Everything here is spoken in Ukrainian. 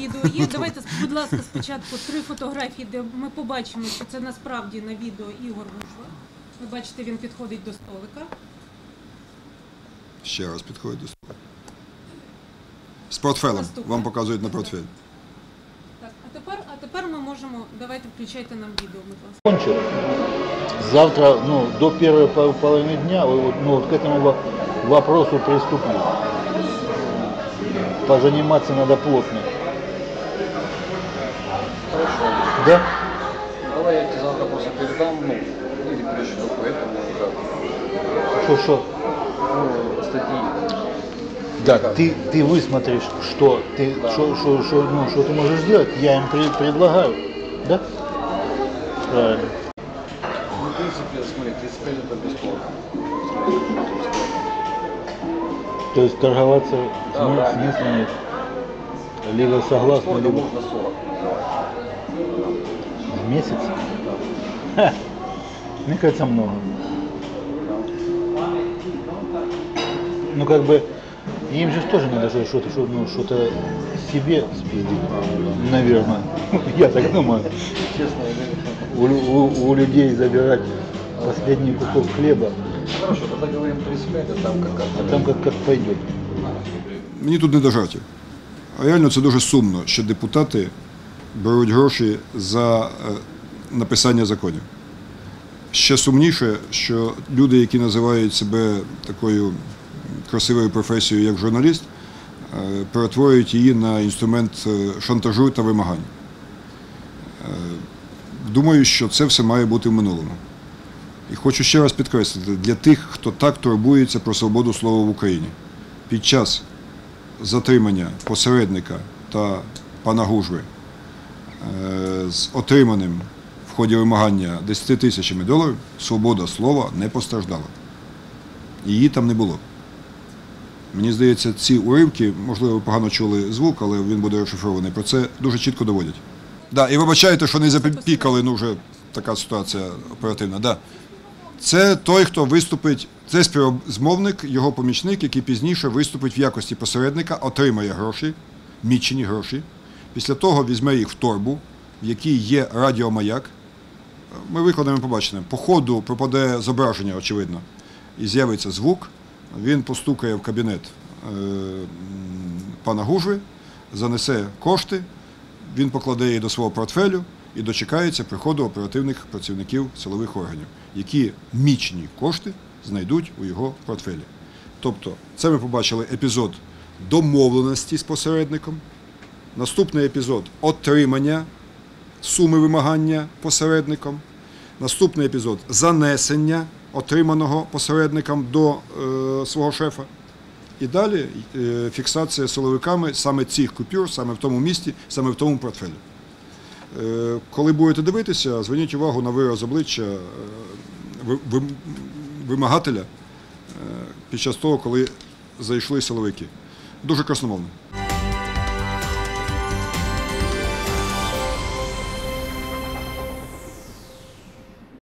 Відео є. Давайте, будь ласка, спочатку три фотографії, де ми побачимо, що це насправді на відео Ігор Гужва. Ви бачите, він підходить до столика. Ще раз підходить до столу. З портфелем. Наступне. Вам показують на портфель. Так, а тепер, а тепер ми можемо. Давайте включайте нам відео, будь ласка. Кончил. Завтра, ну, до первой пол- половины дня, вы вот, ну, вот к этому во- вопросу приступлю. Позаниматься надо плотно. Да? Давай я тебе завтра просто передам, ну, или пришлю по этому, как, Что, что? ну, статьи. Да, ты, ты высмотришь, что ты, что, что, что, ну, что ты можешь сделать, я им при- предлагаю. Да? Правильно. Ну, в принципе, смотри, 35 это бесплатно. То есть торговаться Да, смы- да. смысла нет. Либо согласны, либо можно 40? В месяц. Ха, мне кажется, много. Ну как бы им же тоже надо что- что-то, что, ну, что-то себе спиздить, наверное. Я так думаю. Честно, У, у- у людей забирать последний кусок хлеба, хорошо, тогда говорим 35, а там как а там как, как пойдет. Мені тут не до жартів. Реально це дуже сумно, що депутати беруть гроші за е, написання законів. Ще сумніше, що люди, які називають себе такою красивою професією, як журналіст, е, перетворюють її на інструмент е, шантажу та вимагань. Думаю, що це все має бути в минулому. І хочу ще раз підкреслити, для тих, хто так турбується про свободу слова в Україні. Під час затримання посередника та пана Гужви з отриманим в ході вимагання 10 тисячами доларів свобода слова не постраждала. Її там не було. Мені здається, ці уривки, можливо, ви погано чули звук, але він буде розшифрований. Про це дуже чітко доводять. Да, і вибачайте, що не запікали, ну вже така ситуація оперативна. Да. Це той, хто виступить, це співзмовник, його помічник, який пізніше виступить в якості посередника, отримає гроші, мічені гроші. Після того візьме їх в торбу, в якій є радіомаяк. Ми викладемо побачимо. По ходу пропаде зображення, очевидно, і з'явиться звук. Він постукає в кабінет е, пана Гужви, занесе кошти, він покладе її до свого портфелю і дочекається приходу оперативних працівників силових органів, які мічні кошти знайдуть у його портфелі. Тобто, це ми побачили епізод домовленості з посередником, наступний епізод отримання суми вимагання посередником, наступний епізод занесення отриманого посередником до е, свого шефа. І далі е, фіксація силовиками саме цих купюр, саме в тому місті, саме в тому портфелі. Е, Коли будете дивитися, зверніть увагу на вираз обличчя ви- ви- вимагателя під час того, коли зайшли силовики. Дуже красномовно.